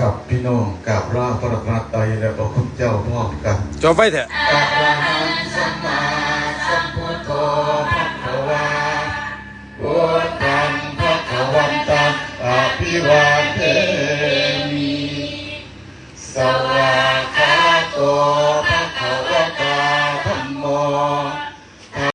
กับพี่น้องกับราพระรัตไตรและพระคุณเจ้าพร้อมกันจบไปเถอะกับราสัมมาสัมพุทโธพระวาพุทธังพระขวันตังอภิวาเทมิสวากาโต